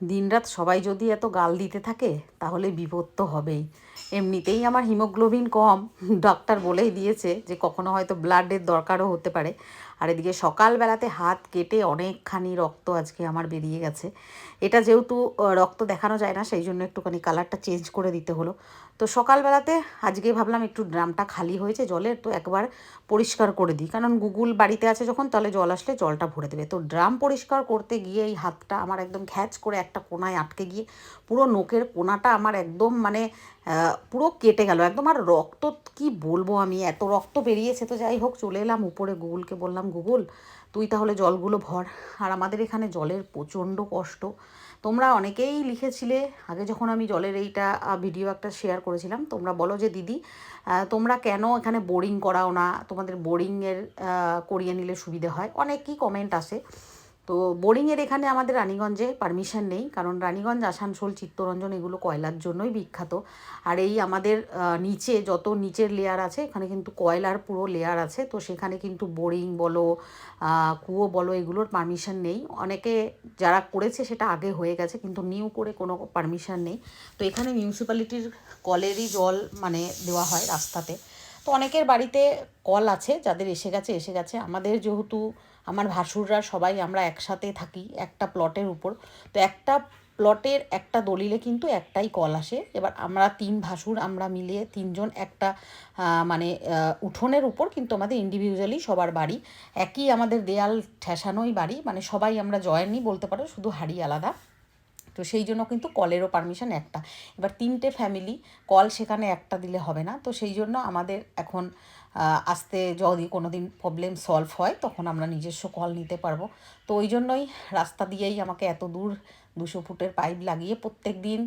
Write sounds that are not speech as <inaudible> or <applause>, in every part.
দিনরাত সবাই যদি এত গাল দিতে থাকে, তাহলে বিপদ তো হবেই। এমনিতেই আমার হিমোগ্লোবিন কম। <laughs> ডাক্তার বলেই দিয়েছে যে কখনো হয়তো ব্লাডের দরকারও হতে পারে। আর এদিকে সকালবেলাতে হাত কেটে অনেকখানি রক্ত আজকে আমার বেরিয়ে গেছে। এটা যেহেতু রক্ত দেখানো যায় না, সেই জন্য একটুখানি কালারটা চেঞ্জ করে দিতে হলো। তো সকালবেলাতে আজকে ভাবলাম একটু ড্রামটা খালি হয়েছে জলের তো একবার পরিষ্কার করে দিই। কারণ গুগল বাড়িতে আছে যখন, তাহলে জল আসলে জলটা ভরে দেবে। তো ড্রাম পরিষ্কার করতে গিয়ে এই হাতটা আমার একদম খ্যাচ করে একটা কোনায় আটকে গিয়ে পুরো নোকের কোনাটা আমার একদম মানে পুরো কেটে গেল। একদম আর রক্ত কি বলব আমি? এত রক্ত বেরিয়েছে তো যাই হোক, চলে এলাম উপরে গুগলকে বললাম গুগল, তুই তাহলে জলগুলো ভর। আর আমাদের এখানে জলের প্রচণ্ড কষ্ট। তোমরা অনেকেই লিখেছিলে, আগে যখন আমি জলের এইটা ভিডিও একটা শেয়ার করেছিলাম, তোমরা বলো যে, দিদি তোমরা কেন এখানে বোরিং করাও না? তোমাদের বোরিংয়ের করিয়ে নিলে সুবিধে হয়? অনেকই কমেন্ট আসে। তো বোরিংয়ের এখানে আমাদের রানীগঞ্জে পারমিশন নেই, কারণ রানীগঞ্জ, আসানসোল, চিত্তরঞ্জন এগুলো কয়লার জন্যই বিখ্যাত। আর এই আমাদের নিচে যত নিচের লেয়ার আছে, এখানে কিন্তু কয়লার পুরো লেয়ার আছে, তো সেখানে কিন্তু বোরিং বলো কুয়ো বলো, এগুলোর পারমিশন নেই। অনেকে যারা করেছে সেটা আগে হয়ে গেছে, কিন্তু নিউ করে কোনো পারমিশন নেই। তো এখানে মিউনিসিপ্যালিটির কলেরই জল মানে দেওয়া হয় রাস্তাতে। তো অনেকের বাড়িতে কল আছে, যাদের এসে গেছে এসে গেছে। আমাদের যেহেতু আমার ভাসুররা সবাই আমরা একসাথে থাকি একটা প্লটের উপর। তো একটা প্লটের একটা দলিলে কিন্তু একটাই কল আসে। এবার আমরা তিন ভাসুর আমরা মিলিয়ে তিনজন একটা মানে উঠোনের উপর কিন্তু আমাদের ইন্ডিভিজুয়ালি সবার বাড়ি। একই আমাদের দেয়াল ঠেসানোই বাড়ি মানে সবাই আমরা জয়েনই বলতে পারো, শুধু হাড়ি আলাদা। তো সেই জন্য কিন্তু কলেরও পারমিশন একটা। এবার তিনটে ফ্যামিলি কল সেখানে একটা দিলে হবে না। তো সেই জন্য আমাদের এখন আসতে যদি কোনো দিন প্রবলেম সলভ হয়, তখন আমরা নিজস্ব কল নিতে পারব। তো ওই জন্যই রাস্তা দিয়েই আমাকে এত দূর দুশো ফুটের পাইপ লাগিয়ে প্রত্যেক দিন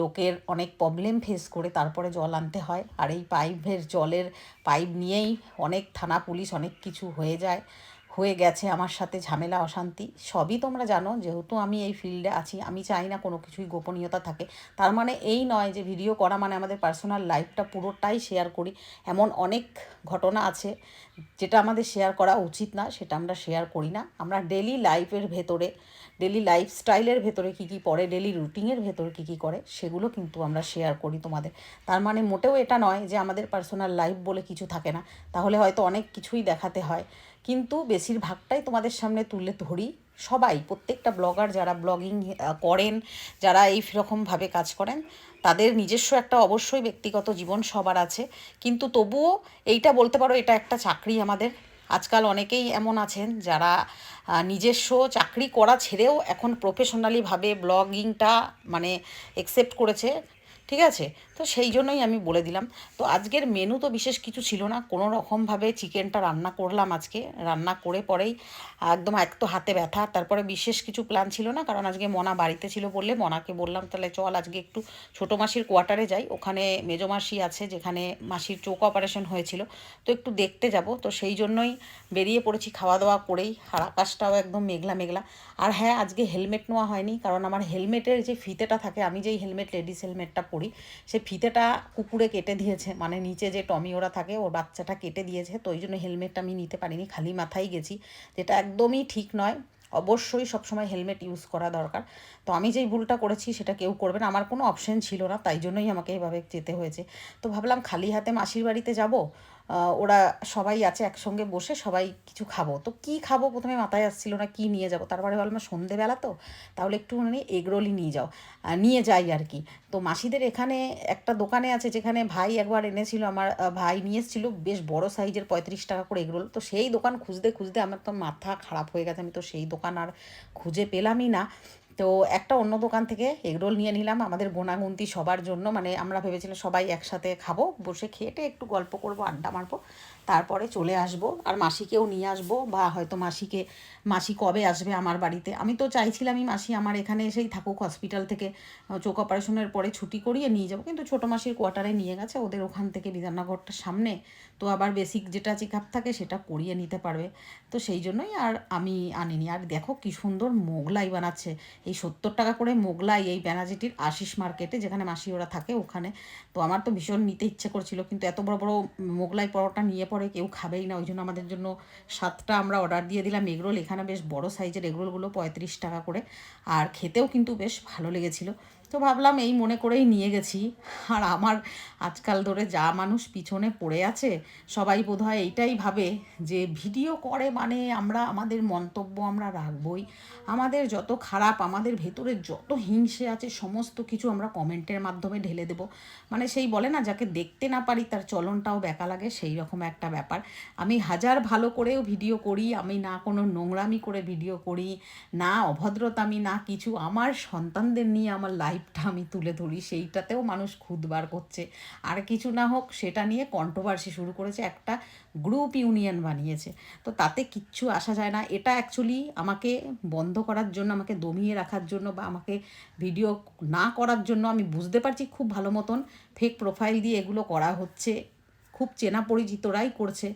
লোকের অনেক প্রবলেম ফেস করে তারপরে জল আনতে হয়। আর এই পাইপের জলের পাইপ নিয়েই অনেক থানা, পুলিশ অনেক কিছু হয়ে যায়। হয়ে গেছে আমার সাথে ঝামেলা, অশান্তি, সবই তোমরা জানো। যেহেতু আমি এই ফিল্ডে আছি, আমি চাই না কোনো কিছুই গোপনীয়তা থাকে। তার মানে এই নয় যে ভিডিও করা মানে আমাদের পার্সোনাল লাইফটা পুরোটাই শেয়ার করি। এমন অনেক ঘটনা আছে যেটা আমাদের শেয়ার করা উচিত না, সেটা আমরা শেয়ার করি না। আমরা ডেলি লাইফের ভেতরে ডেলি লাইফস্টাইলের ভেতরে কী কী পড়ে ডেলি রুটিনের ভেতরে কী কী করে, সেগুলো কিন্তু আমরা শেয়ার করি তোমাদের। তার মানে মোটেও এটা নয় যে আমাদের পার্সোনাল লাইফ বলে কিছু থাকে না। তাহলে হয়তো অনেক কিছুই দেখাতে হয়। কিন্তু বেশিরভাগটাই তোমাদের সামনে তুলে ধরি সবাই, প্রত্যেকটা ব্লগার যারা ব্লগিং করেন, যারা এই রকমভাবে কাজ করেন, তাদের নিজস্ব একটা অবশ্যই ব্যক্তিগত জীবন সবার আছে। কিন্তু তবুও এইটা বলতে পারো, এটা একটা চাকরি আমাদের। আজকাল অনেকেই এমন আছেন যারা নিজস্ব চাকরি করা ছেড়েও এখন প্রফেশনালিভাবে ব্লগিংটা মানে একসেপ্ট করেছে। ঠিক আছে? তো সেই জন্যই আমি বলে দিলাম। তো আজকের মেনু তো বিশেষ কিছু ছিল না। কোনো রকমভাবে চিকেনটা রান্না করলাম আজকে। রান্না করে পরেই একদম এক তো হাতে ব্যথা। তারপরে বিশেষ কিছু প্ল্যান ছিল না, কারণ আজকে মনা বাড়িতে ছিল বললে মনাকে বললাম, তাহলে চল আজকে একটু ছোটো মাসির কোয়ার্টারে যাই। ওখানে মেজো মাসি আছে, যেখানে মাসির চোখ অপারেশন হয়েছিল। তো একটু দেখতে যাব। তো সেই জন্যই বেরিয়ে পড়েছি খাওয়া দাওয়া করেই। আর আকাশটাও একদম মেঘলা মেঘলা। আর হ্যাঁ আজকে হেলমেট নেওয়া হয়নি, কারণ আমার হেলমেটের যে ফিতেটা থাকে, আমি যেই হেলমেট লেডিস হেলমেটটা পরি সেই ফিতেটা কুকুরে কেটে দিয়েছে। মানে নিচে যে টমি ওরা থাকে, ওর বাচ্চাটা কেটে দিয়েছে। তো ওই জন্য হেলমেটটা আমি নিতে পারিনি, খালি মাথায় গেছি, যেটা একদমই ঠিক নয়। অবশ্যই সবসময় হেলমেট ইউজ করা দরকার। তো আমি যেই ভুলটা করেছি, সেটা কেউ করবে না। আমার কোনো অপশন ছিল না, তাই জন্যই আমাকে এভাবে যেতে হয়েছে। তো ভাবলাম খালি হাতে মাসির বাড়িতে যাব। ওরা সবাই আছে, একসঙ্গে বসে সবাই কিছু খাব। তো কি খাব প্রথমে মাথায় আসছিল না কি নিয়ে যাব? তারপরে ভাবলাম সন্ধেবেলা তো, তাহলে একটু মানে এগরোলই নিয়ে যাও। নিয়ে যাই আর কি। তো মাসিদের এখানে একটা দোকানে আছে, যেখানে ভাই একবার এনেছিল, আমার ভাই নিয়ে এসেছিল, বেশ বড় সাইজের পঁয়ত্রিশ টাকা করে এগরোল। তো সেই দোকান খুঁজতে খুঁজতে আমার তো মাথা খারাপ হয়ে গেছে, আমি তো সেই দোকান আর খুঁজে পেলামই না। তো একটা অন্য দোকান থেকে এগরোল নিয়ে নিলাম। আমাদের গোনাগুন্তি সবার জন্য। মানে আমরা ভেবেছিলাম সবাই একসাথে খাব। বসে খেয়েটে একটু গল্প করব, আড্ডা মারবো। তারপরে চলে আসব। আর মাসিকেও নিয়ে আসব বা হয়তো মাসিকে, মাসি কবে আসবে আমার বাড়িতে? আমি তো চাইছিলামই মাসি আমার এখানে এসেই থাকুক হসপিটাল থেকে। চোখ অপারেশনের পরে ছুটি করিয়ে নিয়ে যাব। কিন্তু ছোটো মাসির কোয়ার্টারে নিয়ে গেছে। ওদের ওখান থেকে বিধাননগরটার সামনে। তো আবার বেসিক যেটা চেক আপ থাকে সেটা করিয়ে নিতে পারবে। তো সেই জন্যই আর আমি আনিনি। আর দেখো কি সুন্দর মোগলাই বানাচ্ছে। এই সত্তর টাকা করে মোগলাই এই ব্যানার্জিটির আশিস মার্কেটে, যেখানে মাসি ওরা থাকে ওখানে। তো আমার তো ভীষণ নিতে ইচ্ছে করছিল, কিন্তু এত বড় বড় মোগলাই পরোটা নিয়ে পরে কেউ খাবেই না ওই জন্য আমাদের জন্য সাতটা আমরা অর্ডার দিয়ে দিলাম। এগরোল এখানে বেশ বড় সাইজের এগরোলগুলো পঁয়ত্রিশ টাকা করে। আর খেতেও কিন্তু বেশ ভালো লেগেছিলো। তো ভাবলাম এই মনে করেই নিয়ে গেছি। আর আমার আজকাল ধরে যা মানুষ পিছনে পড়ে আছে, সবাই বোধহয় এইটাই ভাবে যে ভিডিও করে মানে আমরা, আমাদের মন্তব্য আমরা রাখবই। আমাদের যত খারাপ, আমাদের ভেতরে যত হিংসে আছে, সমস্ত কিছু আমরা কমেন্টের মাধ্যমে ঢেলে দেব। মানে সেই বলে না, যাকে দেখতে না পারি তার চলনটাও বেকা লাগে, সেই রকম একটা ব্যাপার। আমি হাজার ভালো করেও ভিডিও করি, আমি না কোনো নোংরামি করে ভিডিও করি, না অভদ্রতামি, না কিছু। আমার সন্তানদের নিয়ে, আমার লাইফটা আমি তুলে ধরি, সেইটাতেও মানুষ খুদবার করছে। আর কিছু না হোক, সেটা নিয়ে কন্ট্রোভার্সি শুরু করেছে, একটা গ্রুপ ইউনিয়ন বানিয়েছে। তো তাতে কিচ্ছু আসা যায় না। এটা অ্যাকচুয়ালি আমাকে বন্ধ করার জন্য, আমাকে দমিয়ে রাখার জন্য বা আমাকে ভিডিও না করার জন্য আমি বুঝতে পারছি খুব ভালো মতন ফেক প্রোফাইল দিয়ে এগুলো করা হচ্ছে। খুব চেনা পরিচিতরাই করছে।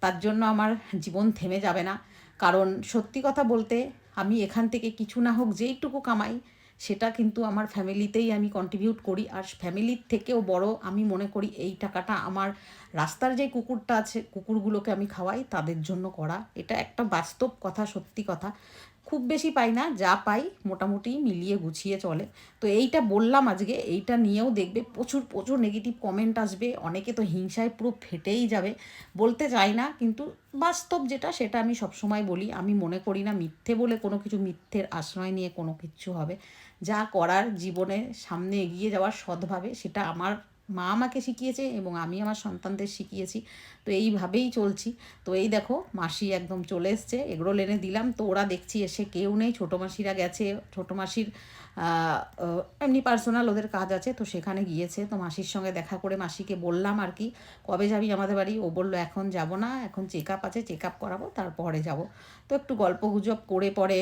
তার জন্য আমার জীবন থেমে যাবে না। কারণ সত্যি কথা বলতে, আমি এখান থেকে কিছু না হোক যেইটুকু কামাই সেটা কিন্তু আমার ফ্যামিলিতেই আমি কন্ট্রিবিউট করি। আর ফ্যামিলির থেকেও বড় আমি মনে করি এই টাকাটা আমার রাস্তার যে কুকুরটা আছে, কুকুরগুলোকে আমি খাওয়াই, তাদের জন্য করা। এটা একটা বাস্তব কথা, সত্যি কথা। খুব বেশি পাই না, যা পাই মোটামুটি মিলিয়ে গুছিয়ে চলে। তো এইটা বললাম আজকে, এইটা নিয়েও দেখবে, প্রচুর প্রচুর নেগেটিভ কমেন্ট আসবে। অনেকে তো হিংসায় পুরো ফেটেই যাবে। বলতে চাই না, কিন্তু বাস্তব যেটা, সেটা আমি সবসময় বলি। আমি মনে করি না মিথ্যে বলে কোনো কিছু মিথ্যের আশ্রয় নিয়ে কোনো কিছু হবে। যা করার জীবনে সামনে এগিয়ে যাওয়ার সৎভাবে সেটা আমার মা আমাকে শিখিয়েছে এবং আমি আমার সন্তানদের শিখিয়েছি। তো এইভাবেই চলছি। তো এই দেখো, মাসি একদম চলে এসছে, এগরোল এনে দিলাম। তো ওরা দেখছি এসে কেউ নেই, ছোটো মাসিরা গেছে। ছোটো মাসির এমনি পার্সোনাল ওদের কাজ আছে। তো সেখানে গিয়েছে। তো মাসির সঙ্গে দেখা করে মাসিকে বললাম আর কি, কবে যাবি আমাদের বাড়ি? ও বলল, এখন যাব না, এখন চেক আপ আছে চেক আপ করাবো, তারপরে যাব। তো একটু গল্প গুজব করে পরে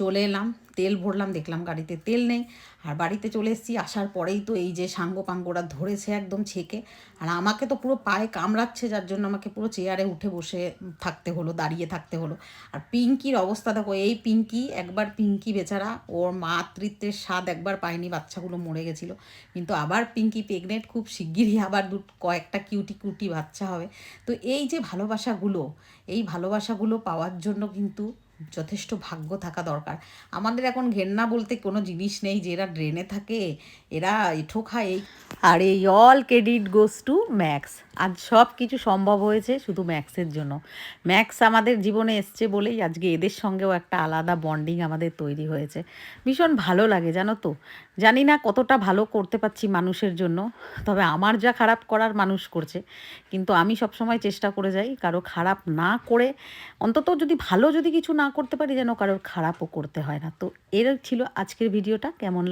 চলে এলাম, তেল ভরলাম, দেখলাম গাড়িতে তেল নেই। আর বাড়িতে চলে এসেছি, আসার পরেই তো এই যে সাঙ্গ পাঙ্গরা ধরেছে একদম ছেকে। আর আমাকে তো পুরো পায়ে কামড়াচ্ছে, যার জন্য আমাকে পুরো চেয়ারে উঠে বসে থাকতে হলো, দাঁড়িয়ে থাকতে হলো। আর পিঙ্কির অবস্থা দেখো, এই পিঙ্কি, একবার পিঙ্কি বেচারা, ওর মাতৃত্বের স্বাদ একবার পায়নি, বাচ্চাগুলো মরে গেছিল। কিন্তু আবার পিঙ্কি প্রেগনেন্ট খুব শিগগিরই আবার দু, কয়েকটা কিউটি কিউটি বাচ্চা হবে। তো এই যে ভালোবাসাগুলো, এই ভালোবাসাগুলো পাওয়ার জন্য কিন্তু যথেষ্ট ভাগ্য থাকা দরকার। আমাদের এখন ঘেন্না বলতে কোনো জিনিস নেই, যে এরা ড্রেনে থাকে, এরা এঠো খায়। এই আর এই all credit goes to Max আজ সব কিছু সম্ভব হয়েছে শুধু ম্যাক্সের জন্য। ম্যাক্স আমাদের জীবনে এসছে বলেই আজকে এদের সঙ্গেও একটা আলাদা বন্ডিং আমাদের তৈরি হয়েছে। ভীষণ ভালো লাগে, জানো তো? জানি না কতটা ভালো করতে পারছি মানুষের জন্য, তবে আমার যা খারাপ করার মানুষ করছে। কিন্তু আমি সবসময় চেষ্টা করে যাই কারও খারাপ না করে, অন্তত যদি ভালো যদি কিছু না করতে পারি যেন কারোর খারাপও করতে হয় না। তো এর ছিল আজকের ভিডিওটা, কেমন